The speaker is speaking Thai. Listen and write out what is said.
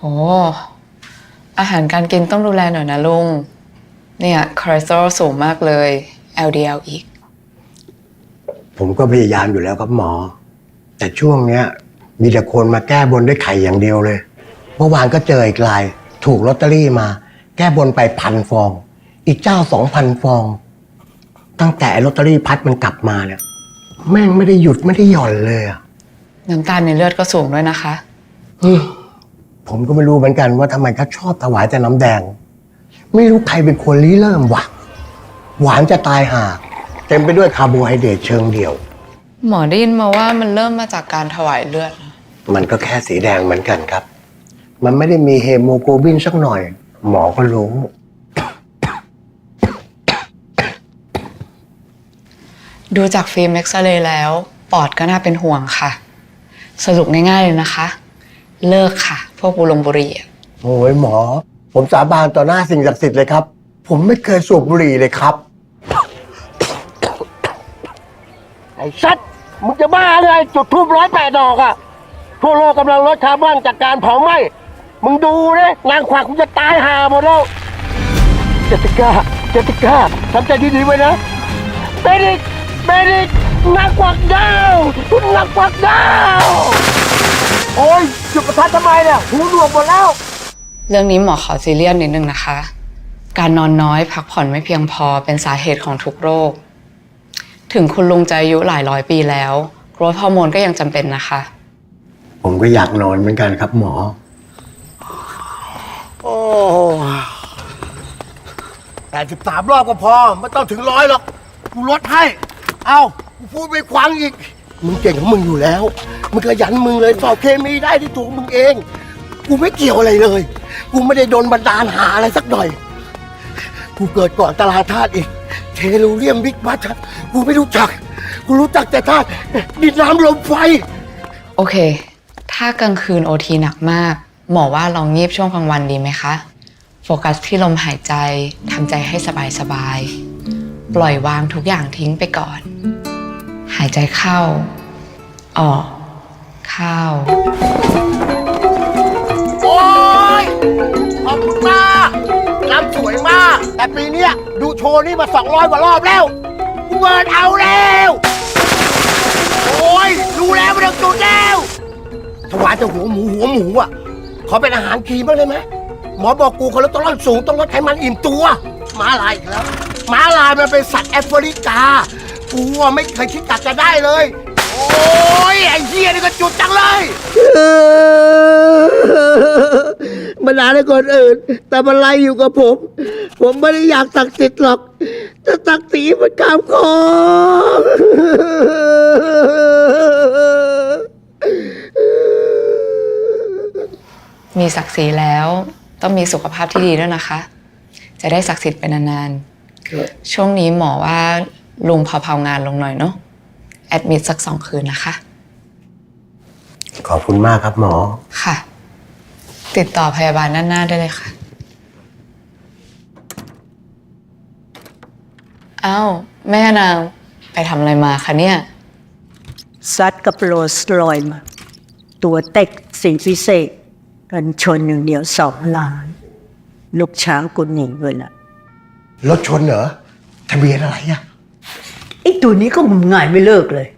โหอาหารการกินต้องดูแลหน่อยนะลุง เนี่ยคอเลสเตอรอลสูงมากเลย LDL อีก ผมก็พยายามอยู่แล้วครับหมอ แต่ช่วงเนี้ย มีแต่คนมาแก้บนด้วยไข่อย่างเดียวเลย เมื่อวานก็เจออีกราย ถูกลอตเตอรี่มา แก้บนไปพันฟอง อีกเจ้าสองพันฟอง ตั้งแต่ลอตเตอรี่พัดมันกลับมาเนี่ยแม่งไม่ได้หยุดไม่ได้หย่อนเลยอะน้ำตาลในเลือดก็สูงด้วยนะคะ อืม ผมก็ไม่รู้เหมือนกันว่าทำไมเขาชอบถวายแต่น้ำแดง ไม่รู้ใครเป็นคนริเริ่มวะหวานจะตายห่าเต็มไปด้วยคาร์โบไฮเดรตเชิงเดียว หมอได้ยินมาว่ามันเริ่มมาจากการถวายเลือดนะมันก็แค่สีแดงเหมือนกันครับ มันไม่ได้มีเฮโมโกลบินสักหน่อย หมอก็รู้ ดูจากฟิล์มเอ็กซเรย์แล้ว ปอดก็น่าเป็นห่วงค่ะ สรุปง่ายๆเลยนะคะ เลิกค่ะ พวกบุหรงบุหรี่อะโอ้ยหมอ ผมสาบานต่อหน้าสิ่งศักดิ์สิทธิ์เลยครับ ผมไม่เคยสูบบุหรี่เลยครับ ไอ้สัตว์มึงจะบ้าเลยจุดทูบร้อยแปดดอกอะทั่วโลกกำลังลดคาร์บอนจากการเผาไหม้มึงดูนะนางขวักมึงจะตายห่าหมดแล้วเจติก้าเจติก้าทำใจดีๆไว้นะเบริกเบริกนางกวักดาวคุณนางกวักดาวโอ้ย จุดประทัดทำไมเนี่ยหูหนวกหมดแล้ว เรื่องนี้หมอขอซีเรียสนิดนึงนะคะ การนอนน้อยพักผ่อนไม่เพียงพอเป็นสาเหตุของทุกโรค ถึงคุณลุงจะอายุหลายร้อยปีแล้วกรดฮอร์โมนก็ยังจำเป็นนะคะ ผมก็อยากนอนเหมือนกันครับหมอ โอ้แปดสิบสามรอบก็พอ ไม่ต้องถึงร้อยหรอก กูลดให้ เอากูพูดไปควังอีก มึงเก่งของมึงอยู่แล้ว มึงขยันมึงเลยสอบเคมีได้ที่ตัวมึงเอง กูไม่เกี่ยวอะไรเลย กูไม่ได้โดนบันดาลหาอะไรสักหน่อย กูเกิดก่อนตารางธาตุอีก เทลูเรียมบิ๊กบัตกูไม่รู้จัก กูรู้จักแต่ธาตุดินน้ำลมไฟ โอเค ถ้ากลางคืนโอทีหนักมาก หมอว่าลองงีบช่วงกลางวันดีไหมคะ โฟกัสที่ลมหายใจทำใจให้สบายๆปล่อยวางทุกอย่างทิ้งไปก่อน หายใจเข้า ออก ข้าโอ้ยขอบคุณมากรำสวยมาก แต่ปีเนี้ยดูโชว์นี่มา 200กว่ารอบแล้วกูเบิร์นเอาแล้ว โอ้ยรู้แล้วไม่ต้องจุดแล้วถวายแต่หัวหมูหัวหมูอะ ขอเป็นอาหารคลีนบ้างได้ไหมหมอบอกกูคอเลสเตอรอลสูงต้องลดไขมันอิ่มตัวม้าลายอีกแล้วม้าลายมันเป็นสัตว์แอฟริกา กูอะไม่เคยคิดอยากจะได้เลยโอ้ยไอ้เหี้ยนี่ก็จุดจังเลย มันนานให้คนอื่น แต่มันไล่อยู่กับผม ผมไม่ได้อยากศักดิ์สิทธิ์หรอกแต่ศักดิ์ศรีมันข้ามคอมีศักดิ์ศรีแล้วต้องมีสุขภาพที่ดีด้วยนะคะ จะได้ศักดิ์สิทธิ์ไปนานๆ ช่วงนี้หมอว่าลุงเผาๆงานลงหน่อยเนาะ แอดมิดสักสองคืนนะคะ ขอบคุณมากครับหมอ ค่ะ ติดต่อพยาบาลด้านหน้าได้เลยค่ะ อ้าว แม่นางไปทำอะไรมาคะเนี่ย ซัดกับโรลส์รอยซ์มาตัวเต็กสีพิเศษกันชนหนึ่งเดียวสองล้าน ลูกช้างกุนหนีเลยล่ะรถชนเหรอ ทะเบียนอะไรอะไอ้ ตัวนี้ก็งมงายไม่เลิกเลย